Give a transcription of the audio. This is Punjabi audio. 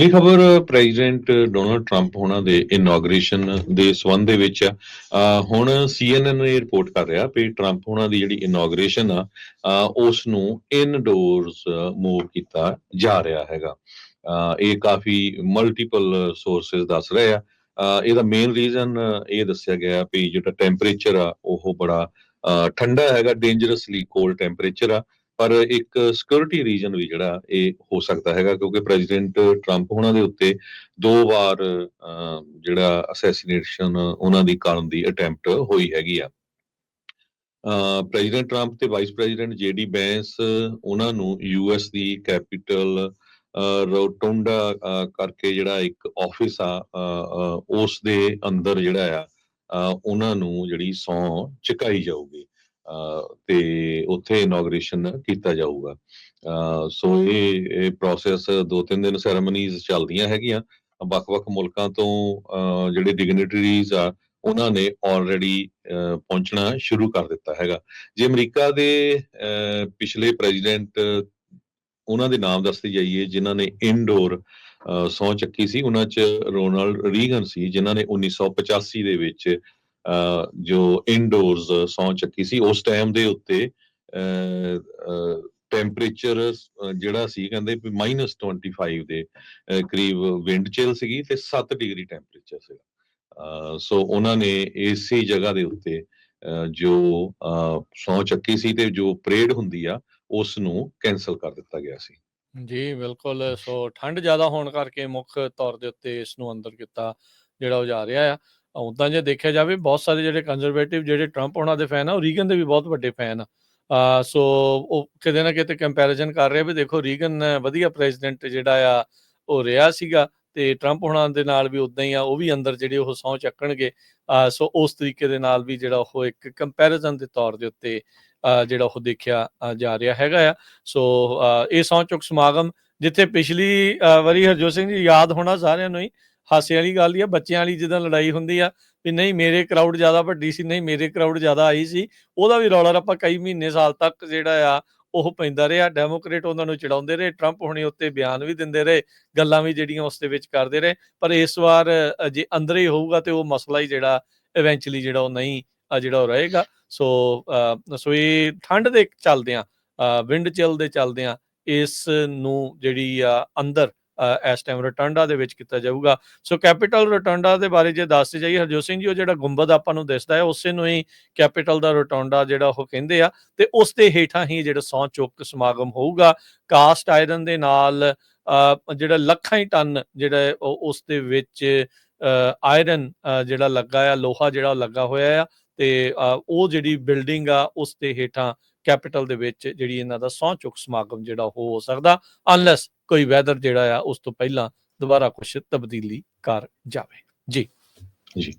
ਇਹ ਖਬਰ ਪ੍ਰੈਜ਼ੀਡੈਂਟ ਡੋਨਲਡ ਟਰੰਪ ਹੋਣਾ ਦੇ ਇਨੋਗ੍ਰੇਸ਼ਨ ਦੇ ਸਬੰਧ ਦੇ ਵਿੱਚ ਆ। ਅਹ ਹੁਣ CNN ਨੇ ਰਿਪੋਰਟ ਕਰ ਰਿਹਾ ਕਿ ਟਰੰਪ ਹੋਣਾ ਦੀ ਜਿਹੜੀ ਇਨੋਗ੍ਰੇਸ਼ਨ ਆ ਅਹ ਉਸ ਨੂੰ ਇਨਡੋਰਸ ਮੂਵ ਕੀਤਾ ਜਾ ਰਿਹਾ ਹੈਗਾ। ਇਹ ਕਾਫੀ ਮਲਟੀਪਲ ਸੋਰਸਸ ਦੱਸ ਰਹੇ ਆ। ਇਹਦਾ ਮੇਨ ਰੀਜ਼ਨ ਇਹ ਦੱਸਿਆ ਗਿਆ ਵੀ ਜਿਹੜਾ ਟੈਂਪਰੇਚਰ ਆ, ਉਹ ਬੜਾ ਠੰਡਾ ਹੈਗਾ ਡੇਂਜਰਸਲੀ ਕੋਲਡ ਟੈਂਪਰੇਚਰ ਆ। ਪਰ ਇੱਕ ਸਿਕਿਉਰਿਟੀ ਰੀਜਨ ਵੀ ਜਿਹੜਾ ਇਹ ਹੋ ਸਕਦਾ ਹੈਗਾ ਕਿਉਂਕਿ ਪ੍ਰੈਜ਼ੀਡੈਂਟ ਟਰੰਪ ਉਹਨਾਂ ਦੇ ਉੱਤੇ ਦੋ ਵਾਰ ਅਹ, ਜਿਹੜਾ ਅਸੈਸੀਨੇਸ਼ਨ ਉਹਨਾਂ ਦੀ ਕਰਨ ਦੀ ਅਟੈਂਪਟ ਹੋਈ ਹੈਗੀ ਆ। ਪ੍ਰੈਜ਼ੀਡੈਂਟ ਟਰੰਪ ਤੇ ਵਾਈਸ ਪ੍ਰੈਜ਼ੀਡੈਂਟ ਜੇਡੀ ਬੈਂਸ ਉਹਨਾਂ ਨੂੰ ਯੂਐਸ ਦੀ ਕੈਪੀਟਲ ਰੋਟੋਂਡਾ ਕਰਕੇ ਜਿਹੜਾ ਇੱਕ ਆਫਿਸ ਆ ਅਹ, ਉਸ ਦੇ ਅੰਦਰ ਜਿਹੜਾ ਆ ਉਹਨਾਂ ਨੂੰ ਜਿਹੜੀ ਸੌ ਚੁਕਾਈ ਜਾਊਗੀ। ਤੇ ਉੱਥੇ ਇਨੋਗ੍ਰੇਸ਼ਨ ਕੀਤਾ ਜਾਊਗਾ। ਸੋ ਇਹ ਇਹ ਪ੍ਰੋਸੈਸ ਦੋ ਤਿੰਨ ਦਿਨ ਸੈਰੇਮਨੀਜ਼ ਚੱਲਦੀਆਂ ਹੈਗੀਆਂ। ਵੱਖ-ਵੱਖ ਮੁਲਕਾਂ ਤੋਂ ਜਿਹੜੇ ਡਿਗਨਿਟਰੀਜ਼ ਆ ਉਹਨਾਂ ਨੇ ਆਲਰੇਡੀ ਪਹੁੰਚਣਾ ਸ਼ੁਰੂ ਕਰ ਦਿੱਤਾ ਹੈਗਾ। ਜੇ ਅਮਰੀਕਾ ਦੇ ਪਿਛਲੇ ਪ੍ਰੈਜ਼ੀਡੈਂਟ ਉਹਨਾਂ ਦੇ ਨਾਮ ਦੱਸਦੇ ਜਾਈਏ ਜਿਨ੍ਹਾਂ ਨੇ ਇਨਡੋਰ ਸਹੁੰ ਚੱਕੀ ਸੀ ਉਹਨਾਂ 'ਚ ਰੋਨਾਲਡ ਰੀਗਨ ਸੀ ਜਿਨ੍ਹਾਂ ਨੇ 1985 ਦੇ ਵਿੱਚ ਜੋ ਇਨਡੋਰਸ ਸਹੁੰ ਚੱਕੀ ਸੀ ਉਸ ਟਾਈਮ ਦੇ ਉੱਤੇ ਟੈਂਪਰੇਚਰ ਜਿਹੜਾ ਸੀ ਕਹਿੰਦੇ ਵੀ -25 ਦੇ ਕਰੀਬ ਵਿੰਡ ਚਿਲ ਸੀਗੀ ਤੇ 7 ਡਿਗਰੀ ਟੈਂਪਰੇਚਰ ਸੀਗਾ। ਸੋ ਉਹਨਾਂ ਨੇ ਇਸੇ ਜਗ੍ਹਾ ਦੇ ਉੱਤੇ ਜੋ ਅਹ, ਚੱਕੀ ਸੀ ਤੇ ਜੋ ਪਰੇਡ ਹੁੰਦੀ ਆ ਉਸ ਨੂੰ ਕੈਨਸਲ ਕਰ ਦਿੱਤਾ ਗਿਆ ਸੀ। ਜੀ ਬਿਲਕੁਲ ਸੋ ਠੰਡ ਜ਼ਿਆਦਾ ਹੋਣ ਕਰਕੇ ਮੁੱਖ ਤੌਰ ਦੇ ਉੱਤੇ ਇਸ ਨੂੰ ਅੰਦਰ ਕੀਤਾ ਜਿਹੜਾ ਉਹ ਜਾ ਰਿਹਾ ਆ। ਉਦਾਂ ਜੇ ਦੇਖਿਆ ਜਾਵੇ ਬਹੁਤ ਸਾਰੇ ਜਿਹੜੇ ਕੰਜ਼ਰਵੇਟਿਵ ਜਿਹੜੇ ਟਰੰਪ ਉਹਨਾਂ ਦੇ ਫੈਨ ਆ ਉਹ ਰੀਗਨ ਦੇ ਵੀ ਬਹੁਤ ਵੱਡੇ ਫੈਨ ਆ। ਸੋ ਉਹ ਕਿਤੇ ਨਾ ਕਿਤੇ ਕੰਪੈਰੀਜ਼ਨ ਕਰ ਰਹੇ ਵੀ ਦੇਖੋ ਰੀਗਨ ਵਧੀਆ ਪ੍ਰੈਜ਼ੀਡੈਂਟ ਜਿਹੜਾ ਆ ਉਹ ਰਿਹਾ ਸੀਗਾ ਤੇ ਟਰੰਪ ਹੁਣਾਂ ਦੇ ਨਾਲ ਵੀ ਉਦਾਂ ਹੀ ਆ ਉਹ ਵੀ ਅੰਦਰ ਜਿਹੜੇ ਉਹ ਸਹੁੰ ਚੱਕਣਗੇ। ਸੋ ਉਸ ਤਰੀਕੇ ਦੇ ਨਾਲ ਵੀ ਜਿਹੜਾ ਉਹ ਇੱਕ ਕੰਪੈਰੀਜ਼ਨ ਦੇ ਤੌਰ ਦੇ ਉੱਤੇ ਅ, ਜਿਹੜਾ ਉਹ ਦੇਖਿਆ ਜਾ ਰਿਹਾ ਹੈਗਾ ਆ। ਸੋ ਇਹ ਸਹੁੰ ਚੁੱਕ ਸਮਾਗਮ ਜਿੱਥੇ ਪਿਛਲੀ ਅ, ਵਾਰੀ ਹਰਜੋਤ ਸਿੰਘ ਜੀ ਯਾਦ ਹੋਣਾ ਸਾਰਿਆਂ ਨੂੰ ਹੀ ਹਾਸੇ ਵਾਲੀ ਗੱਲ ਹੀ ਆ, ਬੱਚਿਆਂ ਵਾਲੀ ਜਿੱਦਾਂ ਲੜਾਈ ਹੁੰਦੀ ਆ, ਵੀ ਨਹੀਂ ਮੇਰੇ ਕਰਾਊਡ ਜ਼ਿਆਦਾ ਵੱਡੀ ਸੀ, ਨਹੀਂ ਮੇਰੇ ਕਰਾਊਡ ਜ਼ਿਆਦਾ ਆਈ ਸੀ, ਉਹਦਾ ਵੀ ਰੌਲਾ ਆਪਾਂ ਕਈ ਮਹੀਨੇ ਸਾਲ ਤੱਕ ਜਿਹੜਾ ਆ, ਉਹ ਪੈਂਦਾ ਰਿਹਾ ਡੈਮੋਕ੍ਰੇਟ ਉਹਨਾਂ ਨੂੰ ਚੜਾਉਂਦੇ ਰਹੇ ਟਰੰਪ ਹੁਣੇ ਉੱਤੇ ਬਿਆਨ ਵੀ ਦਿੰਦੇ ਰਹੇ, ਗੱਲਾਂ ਵੀ ਜਿਹੜੀਆਂ ਉਸ ਦੇ ਵਿੱਚ ਕਰਦੇ ਰਹੇ, ਪਰ ਇਸ ਵਾਰ ਜੇ ਅੰਦਰ ਹੀ ਹੋਊਗਾ ਤੇ ਉਹ ਮਸਲਾ ਹੀ ਜਿਹੜਾ ਇਵੈਂਚੁਅਲੀ ਜਿਹੜਾ ਉਹ ਨਹੀਂ ਜਿਹੜਾ ਉਹ ਰਹੇਗਾ, ਸੋ ਸੋ ਇਹ ਠੰਡ ਦੇ ਚੱਲਦਿਆਂ ਵਿੰਡ ਚਿਲ ਦੇ ਚੱਲਦਿਆਂ ਇਸ ਨੂੰ ਜਿਹੜੀ ਆ, ਅੰਦਰ ਇਸ ਟਾਈਮ ਰਟੰਡਾ ਦੇ ਵਿੱਚ ਕੀਤਾ ਜਾਊਗਾ। ਸੋ ਕੈਪੀਟਲ ਰਟੰਡਾ ਦੇ ਬਾਰੇ ਜੇ ਦੱਸਦੇ ਜਾਈਏ ਹਰਜੋਤ ਸਿੰਘ ਜੀ ਉਹ ਜਿਹੜਾ ਗੁੰਬਦ ਆਪਾਂ ਨੂੰ ਦਿਸਦਾ ਹੈ ਉਸੇ ਨੂੰ ਹੀ ਕੈਪੀਟਲ ਦਾ ਰਟੰਡਾ ਜਿਹੜਾ ਉਹ ਕਹਿੰਦੇ ਆ। ਤੇ ਉਸ ਦੇ ਹੇਠਾਂ ਹੀ ਜਿਹੜਾ ਸੌ ਚੁੱਕ ਸਮਾਗਮ ਹੋਊਗਾ। ਕਾਸਟ ਆਇਰਨ ਦੇ ਨਾਲ ਜਿਹੜਾ ਲੱਖਾਂ ਹੀ ਟਨ ਜਿਹੜਾ ਹੈ ਉਹ ਉਸ ਦੇ ਵਿੱਚ ਆਇਰਨ ਜਿਹੜਾ ਲੱਗਾ ਆ ਲੋਹਾ ਜਿਹੜਾ ਲੱਗਾ ਹੋਇਆ ਆ। ਤੇ ਅ, ਉਹ ਜਿਹੜੀ ਬਿਲਡਿੰਗ ਆ ਉਸ ਦੇ ਹੇਠਾਂ ਕੈਪੀਟਲ ਦੇ ਵਿੱਚ ਜਿਹੜੀ ਇਹਨਾਂ ਦਾ ਸਹੁੰ ਚੁੱਕ ਸਮਾਗਮ ਜਿਹੜਾ ਉਹ ਹੋ ਸਕਦਾ ਅਨਲੈਸ ਕੋਈ ਵੈਦਰ ਜਿਹੜਾ ਆ ਉਸ ਤੋਂ ਪਹਿਲਾਂ ਦੁਬਾਰਾ ਕੁਝ ਤਬਦੀਲੀ ਕਰ ਜਾਵੇ। ਜੀ। ਜੀ।